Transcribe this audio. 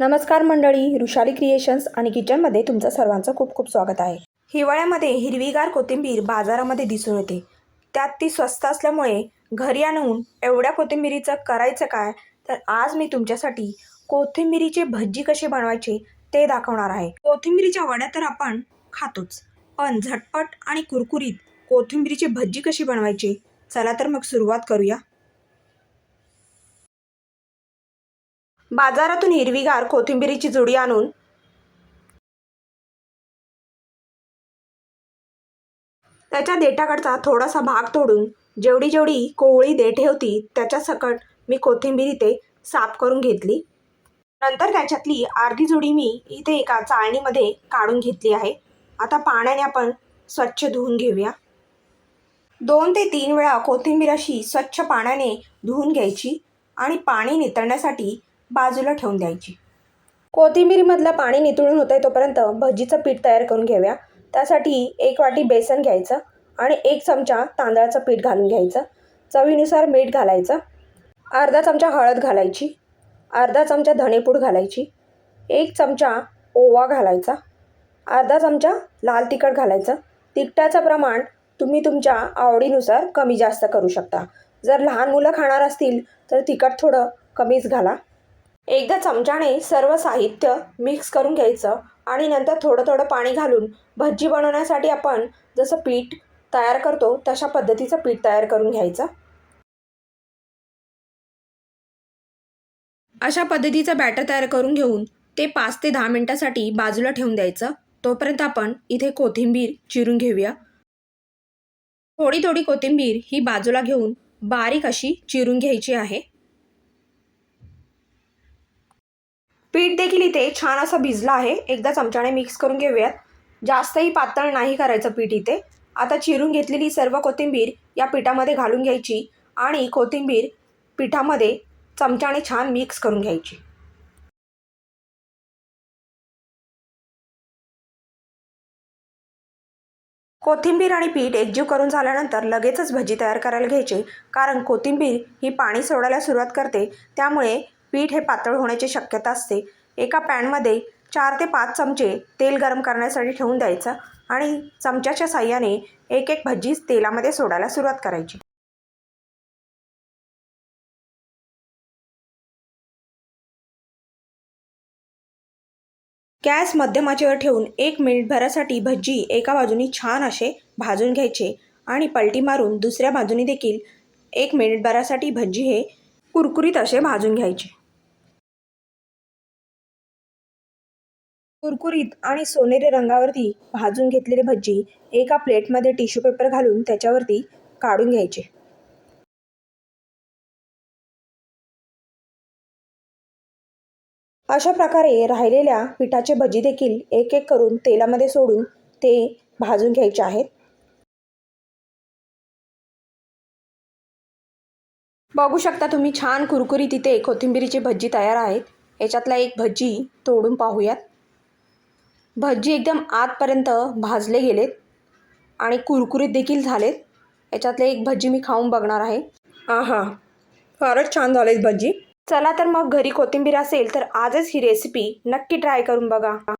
नमस्कार मंडळी ऋषाली क्रिएशन्स आणि किचनमध्ये तुमचं सर्वांचं खूप खूप स्वागत आहे. हिवाळ्यामध्ये हिरवीगार कोथिंबीर बाजारामध्ये दिसून येते. त्यात ती स्वस्त असल्यामुळे घरी आणून एवढ्या कोथिंबीरीचं करायचं काय? तर आज मी तुमच्यासाठी कोथिंबीरीची भजी कसे बनवायचे ते दाखवणार आहे. कोथिंबिरीच्या वड्या तर आपण खातोच पण झटपट आणि कुरकुरीत कोथिंबीरीची भजी कशी बनवायची? चला तर मग सुरुवात करूया. बाजारातून हिरवीगार कोथिंबिरीची जुडी आणून त्याच्या देठाकडचा थोडासा भाग तोडून जेवढी जेवढी कोवळी देठे होती त्याच्या सकट मी कोथिंबीर इथे साफ करून घेतली. नंतर त्याच्यातली अर्धी जुडी मी इथे एका चाळणीमध्ये काढून घेतली आहे. आता पाण्याने आपण स्वच्छ धुवून घेऊया. दोन ते तीन वेळा कोथिंबीर अशी स्वच्छ पाण्याने धुवून घ्यायची आणि पाणी नितळण्यासाठी बाजूला ठेवून द्यायची. कोथिंबीरीमधलं पाणी नितळून होतं आहे तोपर्यंत भजीचं पीठ तयार करून घेऊया. त्यासाठी एक वाटी बेसन घ्यायचं आणि एक चमचा तांदळाचं पीठ घालून घ्यायचं. चवीनुसार मीठ घालायचं. अर्धा चमचा हळद घालायची. अर्धा चमचा धणेपूड घालायची. एक चमचा ओवा घालायचा. अर्धा चमचा लाल तिखट घालायचं. तिखटाचं प्रमाण तुम्ही तुमच्या आवडीनुसार कमी जास्त करू शकता. जर लहान मुलं खाणार असतील तर तिखट थोडं कमीच घाला. एकदा चमच्याने सर्व साहित्य मिक्स करून घ्यायचं आणि नंतर थोडं थोडं पाणी घालून भजी बनवण्यासाठी आपण जसं पीठ तयार करतो तशा पद्धतीचं पीठ तयार करून घ्यायचं. अशा पद्धतीचं बॅटर तयार करून घेऊन ते पाच ते दहा मिनटासाठी बाजूला ठेवून द्यायचं. तोपर्यंत आपण इथे कोथिंबीर चिरून घेऊया. थोडी थोडी कोथिंबीर ही बाजूला घेऊन बारीक अशी चिरून घ्यायची आहे. पीठ देखील इथे छान असं भिजलं आहे. एकदा चमच्याने मिक्स करून घेऊयात. जास्तही पातळ नाही करायचं पीठ इथे. आता चिरून घेतलेली सर्व कोथिंबीर या पिठामध्ये घालून घ्यायची आणि कोथिंबीर पिठामध्ये चमच्याने छान मिक्स करून घ्यायची. कोथिंबीर आणि पीठ एकजीव करून झाल्यानंतर लगेचच भजी तयार करायला घ्यायचे. कारण कोथिंबीर ही पाणी सोडायला सुरुवात करते. त्यामुळे पीठ हे पातळ होण्याची शक्यता असते. एका पॅनमध्ये चार ते पाच चमचे तेल गरम करण्यासाठी ठेवून द्यायचं आणि चमच्याच्या साह्याने एक एक भजी तेलामध्ये सोडायला सुरुवात करायची. गॅस मध्यमाचेवर ठेवून एक मिनिटभरासाठी भजी एका बाजूनी छान असे भाजून घ्यायचे आणि पलटी मारून दुसऱ्या बाजूनी देखील एक मिनिटभरासाठी भजी हे कुरकुरीत असे भाजून घ्यायचे. कुरकुरीत आणि सोनेरी रंगावरती भाजून घेतलेली भजी एका प्लेटमध्ये टिश्यू पेपर घालून त्याच्यावरती काढून घ्यायचे. अशा प्रकारे राहिलेल्या पिठाचे भजी देखील एक एक करून तेलामध्ये सोडून ते भाजून घ्यायचे आहेत. बघू शकता तुम्ही छान कुरकुरी तिथे कोथिंबिरीची भजी तयार आहेत. याच्यातला एक भजी तोडून पाहूयात. भजी एकदम आतपर्यंत भाजले गेलेत आणि कुरकुरीत देखील झालेत. याच्यातले एक भजी मी खाऊन बघणार आहे. आहा फारच छान झालेत भजी. चला तर मग घरी कोथिंबीर असेल तर आजच ही रेसिपी नक्की ट्राय करून बघा.